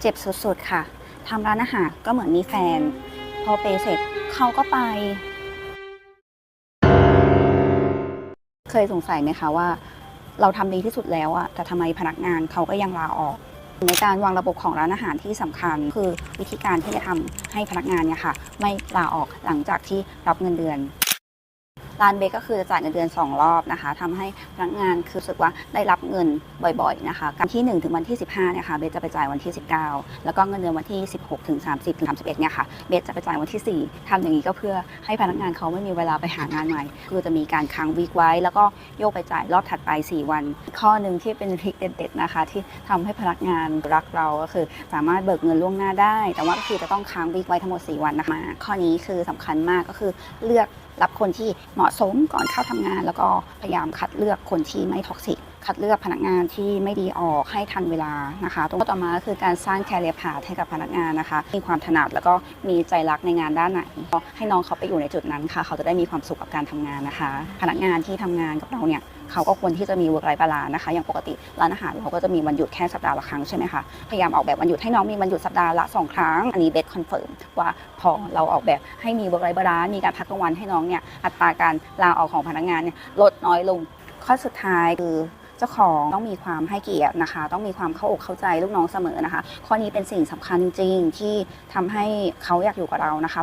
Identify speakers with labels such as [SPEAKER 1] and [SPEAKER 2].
[SPEAKER 1] เจ็บสุดๆค่ะทำร้านอาหารก็เหมือนมีแฟน พอเปย์เสร็จเขาก็ไป เคยสงสัยไหมคะว่า เราทำดีที่สุดแล้วอะแต่ทำไมพนักงานเขาก็ยังลาออก ในการวางระบบของร้านอาหารที่สำคัญ คือวิธีการที่จะทำให้พนักงานเนี่ยค่ะ ไม่ลาออกหลังจากที่รับเงินเดือน ร้านเบคก็คือจะจ่ายเงินเดือน 2 รอบนะคะทำให้พนักงานคือรู้สึกว่าได้รับเงินบ่อยๆนะคะการที่ 1 ถึงวันที่ 15เนี่ยค่ะเบสจะไปจ่ายวันที่ 19 แล้วก็เงินเดือนวันที่ 16 ถึง 30 ถึง 31เนี่ยค่ะเบสจะไปจ่ายวันที่ 4ทำอย่างนี้ก็เพื่อให้พนักงานเขาไม่มีเวลาไปหางานใหม่ คือจะมีการค้างวีคไว้ แล้วก็โยกไปจ่ายรอบถัดไป 4 วัน ข้อหนึ่งที่เป็นทริคเด็ดๆนะคะที่ทำให้พนักงานรักเราก็คือ สามารถเบิกเงินล่วงหน้าได้ แต่ว่าก็คือจะต้องค้างวีคไว้ทั้งหมด 4 วันนะคะข้อนี้คือสำคัญมากก็คือเลือกรับคนที่เหมาะสมก่อนเข้าทำงาน แล้วก็พยายามคัดเลือกคนที่ไม่ท็อกซิกคัดเลือกพนักงานที่ไม่ดีออกให้ทันเวลานะคะตรงต่อมาคือการสร้างแคเรียพาให้กับพนักงานนะคะ มีความถนัดแล้วก็มีใจรักในงานด้านไหนก็ให้น้องเขาไปอยู่ในจุดนั้นค่ะ เขาจะได้มีความสุขกับการทำงานนะคะ พนักงานที่ทำงานกับเราเนี่ยเขาก็ควรที่จะมี work life balance นะคะ อย่างปกติร้านอาหารเราก็จะมีวันหยุดแค่สัปดาห์ละครั้งใช่ไหมคะ พยายามออกแบบวันหยุดให้น้องมีวันหยุดสัปดาห์ละ 2 ครั้ง อันนี้เบสคอนเฟิร์มว่าพอเราออกแบบให้มี work life balance มีการพักกลางวันให้น้องเนี่ย อัตราการลาออกของพนักงานเนี่ยลดน้อยลง ข้อสุดท้ายคือ เจ้าของต้องมีความให้เกียรตินะคะ ต้องมีความเข้าอกเข้าใจลูกน้องเสมอนะคะ ข้อนี้เป็นสิ่งสำคัญจริงๆที่ทำให้เขาอยากอยู่กับเรานะคะ